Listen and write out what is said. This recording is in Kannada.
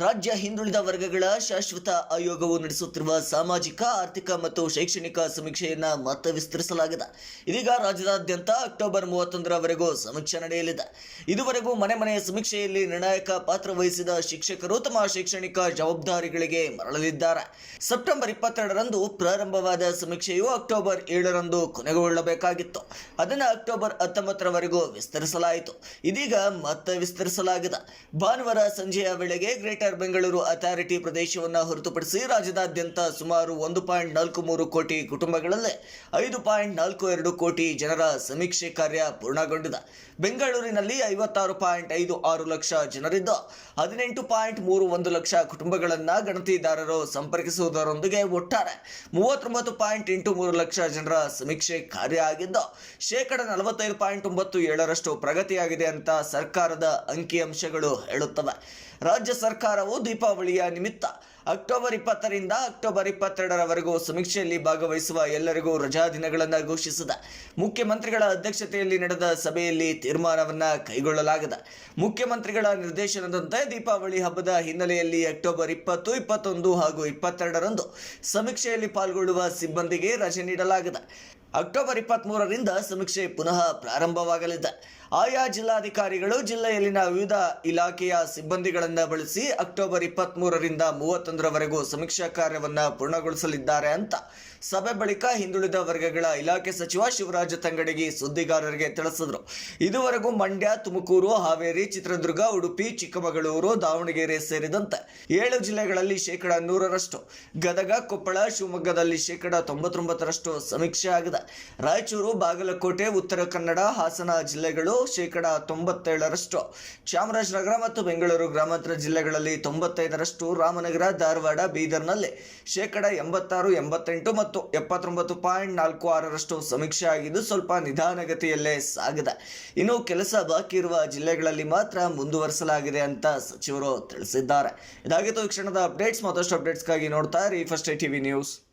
ರಾಜ್ಯ ಹಿಂದುಳಿದ ವರ್ಗಗಳ ಶಾಶ್ವತ ಆಯೋಗವು ನಡೆಸುತ್ತಿರುವ ಸಾಮಾಜಿಕ, ಆರ್ಥಿಕ ಮತ್ತು ಶೈಕ್ಷಣಿಕ ಸಮೀಕ್ಷೆಯನ್ನ ಮತ್ತೆ ವಿಸ್ತರಿಸಲಾಗಿದೆ ಇದೀಗ ರಾಜ್ಯದಾದ್ಯಂತ ಅಕ್ಟೋಬರ್ ಮೂವತ್ತೊಂದರವರೆಗೂ ಸಮೀಕ್ಷೆ ನಡೆಯಲಿದೆ. ಇದುವರೆಗೂ ಮನೆ ಮನೆಯ ಸಮೀಕ್ಷೆಯಲ್ಲಿ ನಿರ್ಣಾಯಕ ಪಾತ್ರ ವಹಿಸಿದ ಶಿಕ್ಷಕರು ತಮ್ಮ ಶೈಕ್ಷಣಿಕ ಜವಾಬ್ದಾರಿಗಳಿಗೆ ಮರಳಲಿದ್ದಾರೆ. ಸೆಪ್ಟೆಂಬರ್ ಇಪ್ಪತ್ತೆರಡರಂದು ಪ್ರಾರಂಭವಾದ ಸಮೀಕ್ಷೆಯು ಅಕ್ಟೋಬರ್ ಏಳರಂದು ಕೊನೆಗೊಳ್ಳಬೇಕಾಗಿತ್ತು. ಅದನ್ನು ಅಕ್ಟೋಬರ್ ಹತ್ತೊಂಬತ್ತರವರೆಗೂ ವಿಸ್ತರಿಸಲಾಯಿತು. ಇದೀಗ ಮತ್ತೆ ವಿಸ್ತರಿಸಲಾಗಿದೆ ಭಾನುವಾರ ಸಂಜೆಯ ವೇಳೆಗೆ ಗ್ರೇಟರ್ ಬೆಂಗಳೂರು ಅಥಾರಿಟಿ ಪ್ರದೇಶವನ್ನು ಹೊರತುಪಡಿಸಿ ರಾಜ್ಯದಾದ್ಯಂತ ಸುಮಾರು ಒಂದು ಪಾಯಿಂಟ್ ನಾಲ್ಕು ಮೂರು ಕೋಟಿ ಕುಟುಂಬಗಳಲ್ಲಿ ಐದು ಪಾಯಿಂಟ್ ನಾಲ್ಕು ಎರಡು ಕೋಟಿ ಜನರ ಸಮೀಕ್ಷೆ ಕಾರ್ಯ ಪೂರ್ಣಗೊಂಡಿದೆ. ಬೆಂಗಳೂರಿನಲ್ಲಿ ಐವತ್ತಾರು ಪಾಯಿಂಟ್ ಐದು ಆರು ಲಕ್ಷ ಜನರಿದ್ದು, ಹದಿನೆಂಟು ಪಾಯಿಂಟ್ ಮೂರು ಒಂದು ಲಕ್ಷ ಕುಟುಂಬಗಳನ್ನು ಗಣತಿದಾರರು ಸಂಪರ್ಕಿಸುವುದರೊಂದಿಗೆ ಒಟ್ಟಾರೆ ಮೂವತ್ತೊಂಬತ್ತು ಪಾಯಿಂಟ್ ಎಂಟು ಮೂರು ಲಕ್ಷ ಜನರ ಸಮೀಕ್ಷೆ ಕಾರ್ಯ ಆಗಿದ್ದು, ಶೇಕಡ ನಲವತ್ತೈದು ಪಾಯಿಂಟ್ ಒಂಬತ್ತು ಏಳರಷ್ಟು ಪ್ರಗತಿಯಾಗಿದೆ ಅಂತ ಸರ್ಕಾರದ ಅಂಕಿಅಂಶಗಳು ಹೇಳುತ್ತವೆ. ರಾಜ್ಯ ಸರ್ಕಾರವು ದೀಪಾವಳಿಯ ನಿಮಿತ್ತ. ಅಕ್ಟೋಬರ್ ಇಪ್ಪತ್ತರಿಂದ ಅಕ್ಟೋಬರ್ ಇಪ್ಪತ್ತೆರಡರವರೆಗೂ ಸಮೀಕ್ಷೆಯಲ್ಲಿ ಭಾಗವಹಿಸುವ ಎಲ್ಲರಿಗೂ ರಜಾ ದಿನಗಳನ್ನು ಘೋಷಿಸಿದೆ. ಮುಖ್ಯಮಂತ್ರಿಗಳ ಅಧ್ಯಕ್ಷತೆಯಲ್ಲಿ ನಡೆದ ಸಭೆಯಲ್ಲಿ ತೀರ್ಮಾನವನ್ನು ಕೈಗೊಳ್ಳಲಾಗಿದೆ. ಮುಖ್ಯಮಂತ್ರಿಗಳ ನಿರ್ದೇಶನದಂತೆ ದೀಪಾವಳಿ ಹಬ್ಬದ ಹಿನ್ನೆಲೆಯಲ್ಲಿ ಅಕ್ಟೋಬರ್ ಇಪ್ಪತ್ತು, ಇಪ್ಪತ್ತೊಂದು ಹಾಗೂ ಇಪ್ಪತ್ತೆರಡರಂದು ಸಮೀಕ್ಷೆಯಲ್ಲಿ ಪಾಲ್ಗೊಳ್ಳುವ ಸಿಬ್ಬಂದಿಗೆ ರಜೆ ನೀಡಲಾಗಿದೆ. ಅಕ್ಟೋಬರ್ ಇಪ್ಪತ್ತ್ಮೂರರಿಂದ ಸಮೀಕ್ಷೆ ಪುನಃ ಪ್ರಾರಂಭವಾಗಲಿದೆ. ಆಯಾ ಜಿಲ್ಲಾಧಿಕಾರಿಗಳು ಜಿಲ್ಲೆಯಲ್ಲಿನ ವಿವಿಧ ಇಲಾಖೆಯ ಸಿಬ್ಬಂದಿಗಳನ್ನು ಬಳಸಿ ಅಕ್ಟೋಬರ್ ಇಪ್ಪತ್ತ್ಮೂರರಿಂದ ಮೂವತ್ತೊಂದರವರೆಗೂ ಸಮೀಕ್ಷಾ ಕಾರ್ಯವನ್ನು ಪೂರ್ಣಗೊಳಿಸಲಿದ್ದಾರೆ ಅಂತ ಸಭೆ ಬಳಿಕ ಹಿಂದುಳಿದ ವರ್ಗಗಳ ಇಲಾಖೆ ಸಚಿವ ಶಿವರಾಜ ತಂಗಡಗಿ ಸುದ್ದಿಗಾರರಿಗೆ ತಿಳಿಸಿದರು. ಇದುವರೆಗೂ ಮಂಡ್ಯ, ತುಮಕೂರು, ಹಾವೇರಿ, ಚಿತ್ರದುರ್ಗ, ಉಡುಪಿ, ಚಿಕ್ಕಮಗಳೂರು, ದಾವಣಗೆರೆ ಸೇರಿದಂತೆ ಏಳು ಜಿಲ್ಲೆಗಳಲ್ಲಿ ಶೇಕಡ ನೂರರಷ್ಟು ಗದಗ, ಕೊಪ್ಪಳ, ಶಿವಮೊಗ್ಗದಲ್ಲಿ ಶೇಕಡ ತೊಂಬತ್ತೊಂಬತ್ತರಷ್ಟು ಸಮೀಕ್ಷೆ ಆಗಿದೆ. ರಾಯಚೂರು, ಬಾಗಲಕೋಟೆ, ಉತ್ತರ ಕನ್ನಡ, ಹಾಸನ ಜಿಲ್ಲೆಗಳು ಶೇಕಡ ತೊಂಬತ್ತೇಳರಷ್ಟು. ಚಾಮರಾಜನಗರ ಮತ್ತು ಬೆಂಗಳೂರು ಗ್ರಾಮಾಂತರ ಜಿಲ್ಲೆಗಳಲ್ಲಿ ತೊಂಬತ್ತೈದರಷ್ಟು. ರಾಮನಗರ, ಧಾರವಾಡ, ಬೀದರ್ನಲ್ಲಿ ಶೇಕಡ ಎಂಬತ್ತಾರು, ಎಂಬತ್ತೆಂಟು ಮತ್ತು ಎಪ್ಪತ್ತೊಂಬತ್ತು ಪಾಯಿಂಟ್ ನಾಲ್ಕು ಆರರಷ್ಟು ಸಮೀಕ್ಷೆ ಆಗಿದ್ದು ಸ್ವಲ್ಪ ನಿಧಾನಗತಿಯಲ್ಲೇ ಸಾಗಿದೆ. ಇನ್ನು ಕೆಲಸ ಬಾಕಿ ಇರುವ ಜಿಲ್ಲೆಗಳಲ್ಲಿ ಮಾತ್ರ ಮುಂದುವರಿಸಲಾಗಿದೆ ಅಂತ ಸಚಿವರು ತಿಳಿಸಿದ್ದಾರೆ. ಇದಾಗಿತ್ತು ಕ್ಷಣದ ಅಪ್ಡೇಟ್ಸ್. ಮತ್ತಷ್ಟು ಅಪ್ಡೇಟ್ಸ್ಗಾಗಿ ನೋಡ್ತಾ ಇರಿ ಫಸ್ಟ್ ಟಿವಿ ನ್ಯೂಸ್.